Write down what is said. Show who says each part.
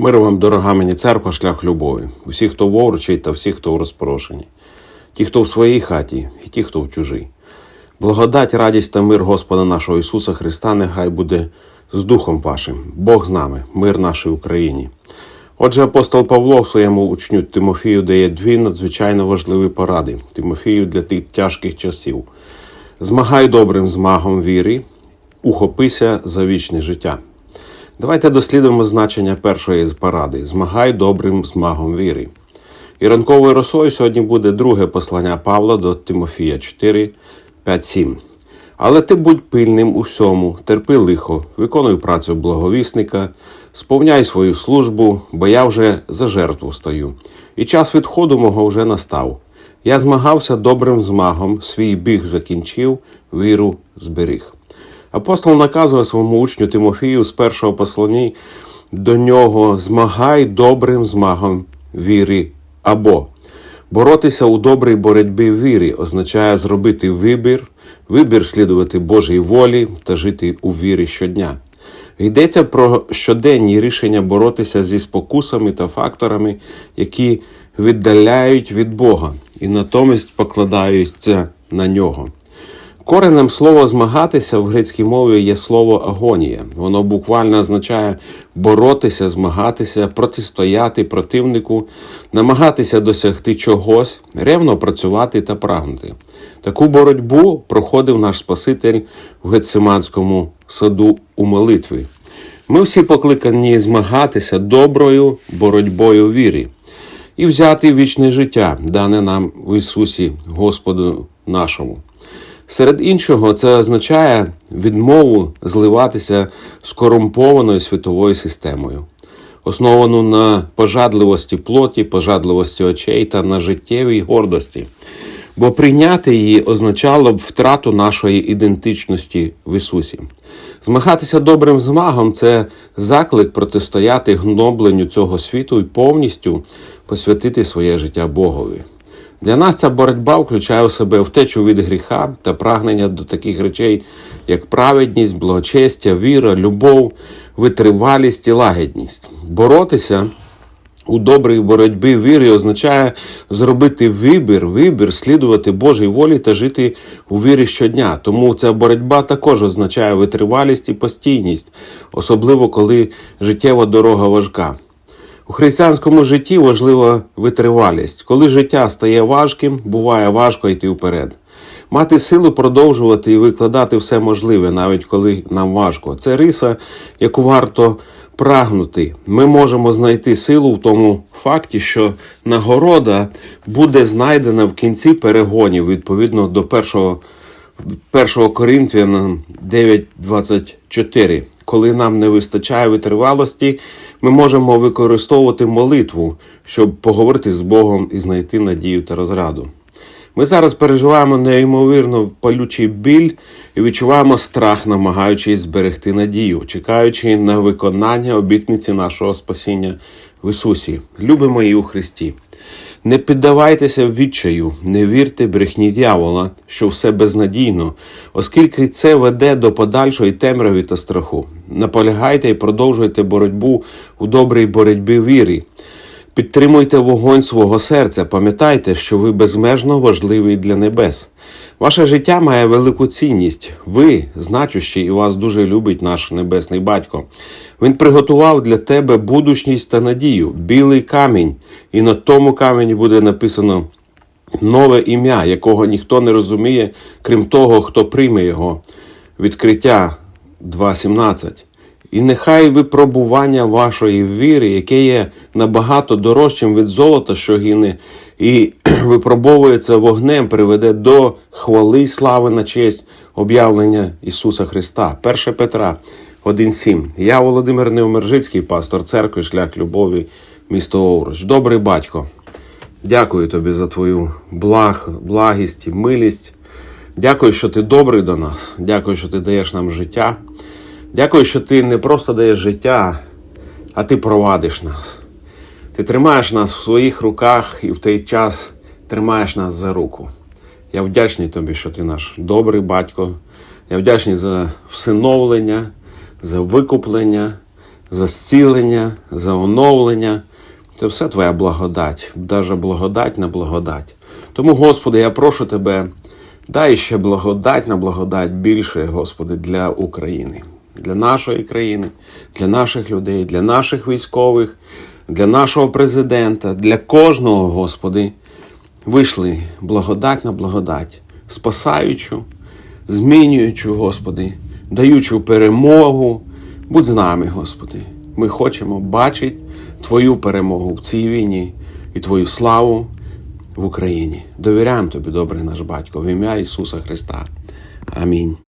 Speaker 1: Мир вам, дорога мені церква, шлях любові. Усі, хто ворчить, та всі, хто в розпорошенні. Ті, хто в своїй хаті, і ті, хто в чужій. Благодать, радість та мир Господа нашого Ісуса Христа нехай буде з Духом вашим. Бог з нами, мир нашій Україні. Отже, апостол Павло своєму учню Тимофію дає дві надзвичайно важливі поради Тимофію для тих тяжких часів. Змагай добрим змагом віри, ухопися за вічне життя. Давайте дослідимо значення першої з поради Змагай добрим змагом віри. І ранковою росою сьогодні буде друге послання Павла до Тимофія 4, 5, 7. Але ти будь пильним у всьому, терпи лихо, виконуй працю благовісника, сповняй свою службу, бо я вже за жертву стою, і час відходу мого вже настав. Я змагався добрим змагом, свій біг закінчив, віру зберіг. Апостол наказує своєму учню Тимофію з першого послання до нього змагай добрим змагом віри або боротися у добрій боротьбі віри означає зробити вибір, вибір слідувати Божій волі та жити у вірі щодня. Йдеться про щоденні рішення боротися зі спокусами та факторами, які віддаляють від Бога і натомість покладаються на нього. Коренем слова змагатися в грецькій мові є слово агонія. Воно буквально означає боротися, змагатися, протистояти противнику, намагатися досягти чогось, ревно працювати та прагнути. Таку боротьбу проходив наш Спаситель в Гетсиманському саду у молитві. Ми всі покликані змагатися доброю боротьбою віри і взяти вічне життя, дане нам в Ісусі Господу нашому. Серед іншого, це означає відмову зливатися з корумпованою світовою системою, основану на пожадливості плоті, пожадливості очей та на життєвій гордості. Бо прийняти її означало б втрату нашої ідентичності в Ісусі. Змагатися добрим змагом це заклик протистояти гнобленню цього світу і повністю посвятити своє життя Богові. Для нас ця боротьба включає у себе втечу від гріха та прагнення до таких речей, як праведність, благочестя, віра, любов, витривалість і лагідність. Боротися у добрій боротьбі віри означає зробити вибір, вибір, слідувати Божій волі та жити у вірі щодня. Тому ця боротьба також означає витривалість і постійність, особливо коли життєва дорога важка. У християнському житті важлива витривалість. Коли життя стає важким, буває важко йти вперед. Мати силу продовжувати і викладати все можливе, навіть коли нам важко. Це риса, яку варто прагнути. Ми можемо знайти силу в тому факті, що нагорода буде знайдена в кінці перегонів відповідно до першого 1 Коринфянам 9.24. Коли нам не вистачає витривалості, ми можемо використовувати молитву, щоб поговорити з Богом і знайти надію та розраду. Ми зараз переживаємо неймовірно палючий біль і відчуваємо страх, намагаючись зберегти надію, чекаючи на виконання обітниці нашого спасіння в Ісусі. Любимо її у Христі. Не піддавайтеся відчаю, не вірте брехні дьявола, що все безнадійно, оскільки це веде до подальшої темряви та страху. Наполягайте і продовжуйте боротьбу у добрій боротьбі віри. Підтримуйте вогонь свого серця, пам'ятайте, що ви безмежно важливий для небес. Ваше життя має велику цінність. Ви значущі і вас дуже любить наш небесний батько. Він приготував для тебе будучність та надію, білий камінь, і на тому камені буде написано нове ім'я, якого ніхто не розуміє, крім того, хто прийме його. Відкриття 2.17. І нехай випробування вашої віри, яке є набагато дорожчим від золота, що гине, і випробовується вогнем, приведе до хвали слави на честь об'явлення Ісуса Христа. 1 Петра 1.7. Я Володимир Невмержицький, пастор церкви, шлях любові, місто Овруч. Добрий батько. Дякую тобі за твою благ, благість і милість. Дякую, що ти добрий до нас. Дякую, що ти даєш нам життя. Дякую, що ти не просто даєш життя, а ти провадиш нас. Ти тримаєш нас в своїх руках і в той час тримаєш нас за руку. Я вдячний тобі, що ти наш добрий батько. Я вдячний за всиновлення, за викуплення, за зцілення, за оновлення. Це все Твоя благодать, даже благодать на благодать. Тому, Господи, я прошу Тебе, дай ще благодать на благодать більше, Господи, для України, для нашої країни, для наших людей, для наших військових, для нашого президента, для кожного, Господи, вийшли благодать на благодать, спасаючу, змінюючу, Господи, даючу перемогу. Будь з нами, Господи. Ми хочемо бачити Твою перемогу в цій війні і Твою славу в Україні. Довіряємо Тобі, добрий наш батько, в ім'я Ісуса Христа. Амінь.